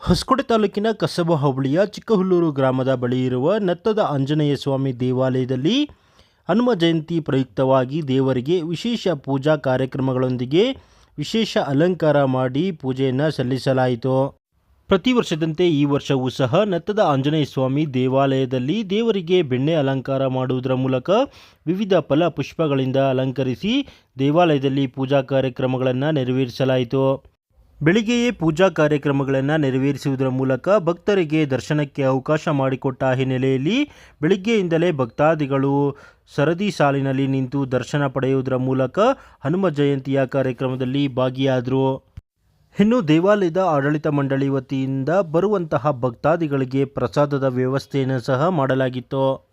ಹೊಸಕೋಟೆ ತಾಲೂಕಿನ ಕಸಬ ಹೋಬಳಿಯ ಚಿಕ್ಕಹುಲ್ಲೂರು ಗ್ರಾಮದ ಬಳಿ ಇರುವ ನತ್ತದ ಆಂಜನೇಯ ಸ್ವಾಮಿ ದೇವಾಲಯದಲ್ಲಿ ಹನುಮ ಜಯಂತಿ ಪ್ರಯುಕ್ತವಾಗಿ ದೇವರಿಗೆ ವಿಶೇಷ ಪೂಜಾ ಕಾರ್ಯಕ್ರಮಗಳೊಂದಿಗೆ ವಿಶೇಷ ಅಲಂಕಾರ ಮಾಡಿ ಪೂಜೆಯನ್ನು ಸಲ್ಲಿಸಲಾಯಿತು. ಪ್ರತಿ ವರ್ಷದಂತೆ ಈ ವರ್ಷವೂ ಸಹ ನತ್ತದ ಆಂಜನೇಯ ಸ್ವಾಮಿ ದೇವಾಲಯದಲ್ಲಿ ದೇವರಿಗೆ ಬೆಣ್ಣೆ ಅಲಂಕಾರ ಮಾಡುವುದರ ಮೂಲಕ ವಿವಿಧ ಫಲ ಪುಷ್ಪಗಳಿಂದ ಅಲಂಕರಿಸಿ ದೇವಾಲಯದಲ್ಲಿ ಪೂಜಾ ಕಾರ್ಯಕ್ರಮಗಳನ್ನು ನೆರವೇರಿಸಲಾಯಿತು. ಬೆಳಿಗ್ಗೆಯೇ ಪೂಜಾ ಕಾರ್ಯಕ್ರಮಗಳನ್ನು ನೆರವೇರಿಸುವುದರ ಮೂಲಕ ಭಕ್ತರಿಗೆ ದರ್ಶನಕ್ಕೆ ಅವಕಾಶ ಮಾಡಿಕೊಟ್ಟ ಹಿನ್ನೆಲೆಯಲ್ಲಿ ಬೆಳಿಗ್ಗೆಯಿಂದಲೇ ಭಕ್ತಾದಿಗಳು ಸರದಿ ಸಾಲಿನಲ್ಲಿ ನಿಂತು ದರ್ಶನ ಪಡೆಯುವುದರ ಮೂಲಕ ಹನುಮ ಜಯಂತಿಯ ಕಾರ್ಯಕ್ರಮದಲ್ಲಿ ಭಾಗಿಯಾದರು. ಇನ್ನು ದೇವಾಲಯದ ಆಡಳಿತ ಮಂಡಳಿ ವತಿಯಿಂದ ಬರುವಂತಹ ಭಕ್ತಾದಿಗಳಿಗೆ ಪ್ರಸಾದದ ವ್ಯವಸ್ಥೆಯನ್ನು ಸಹ ಮಾಡಲಾಗಿತ್ತು.